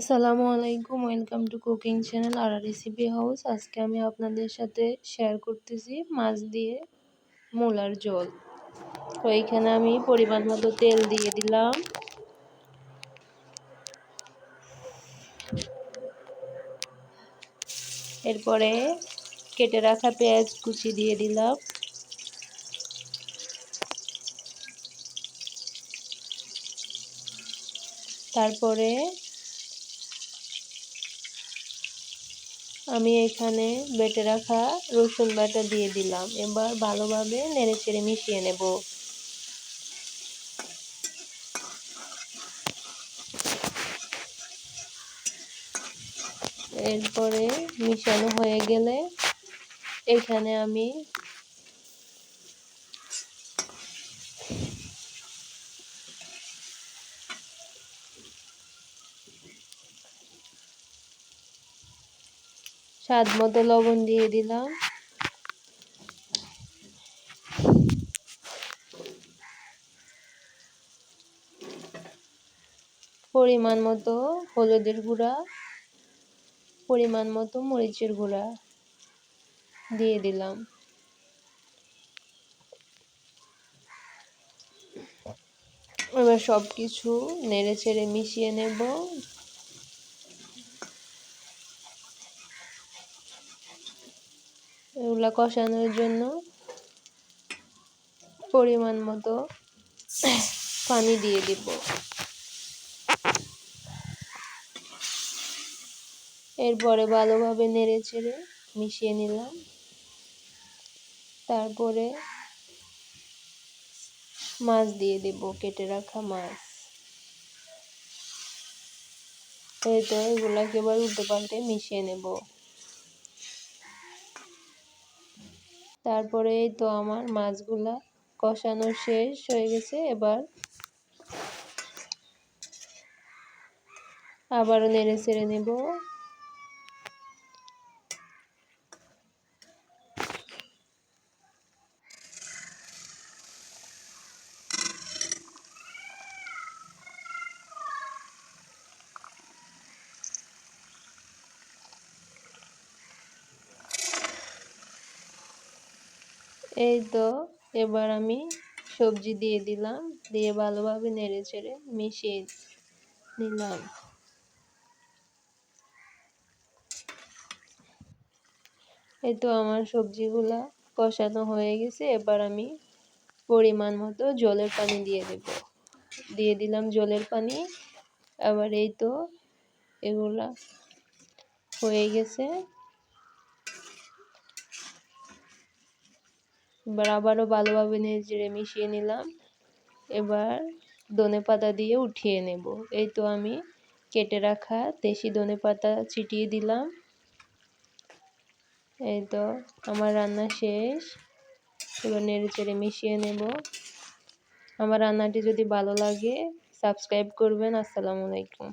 আসসালামু আলাইকুম, welcome to cooking channel আর রেসিপি হাউস। আজকে আমি আপনাদের সাথে শেয়ার করতেছি মাছ দিয়ে মূলার জল তো এইখানে আমি পরিমাণ মতো তেল দিয়ে দিলাম। এরপরে কেটে রাখা পেঁয়াজ কুচি দিয়ে দিলাম। তারপরে আমি এখানে বেটে রাখা রসুন বাটা দিয়ে দিলাম। এবার ভালোভাবে নেড়ে চেড়ে মিশিয়ে নেব। এরপরে মিশানো হয়ে গেলে এখানে আমি স্বাদ মতো লবণ দিয়ে দিলাম। পরিমাণ মতো হলুদের গুঁড়া, পরিমাণ মতো মরিচের গুঁড়া দিয়ে দিলাম। এবার সব কিছু নেড়ে ছেড়ে মিশিয়ে নেব। এগুলা কষানোর জন্য পরিমাণ মতো পানি দিয়ে দিব। এরপরে ভালোভাবে নেড়ে চেড়ে মিশিয়ে নিলাম। তারপরে মাছ দিয়ে দেব, কেটে রাখা মাছ। এই তো এগুলাকে এবার উল্টে পাল্টে মিশিয়ে নেব। তারপরে তো আমার মাছগুলা কষানো শেষ হয়ে গেছে এবার আবারও নেড়ে ছেড়ে নেব। এই তো এবার আমি সবজি দিয়ে দিলাম, দিয়ে ভালোভাবে নেড়ে চেড়ে মিশিয়ে নিলাম। এই তো আমার সবজিগুলা কষানো হয়ে গেছে, এবার আমি পরিমাণ মতো জলের পানি দিয়ে দেব। দিয়ে দিলাম জলের পানি, আবার এই তো এগুলা হয়ে গেছে। এবার আবারও ভালোভাবে নেড়ে মিশিয়ে নিলাম। এবার ধনে পাতা দিয়ে উঠিয়ে নেব। এই তো আমি কেটে রাখা দেশি ধনে পাতা ছিটিয়ে দিলাম। এই তো আমার রান্না শেষ। এবার নেড়ে চেড়ে মিশিয়ে নেব। আমার রান্নাটি যদি ভালো লাগে, সাবস্ক্রাইব করবেন। আসসালামু আলাইকুম।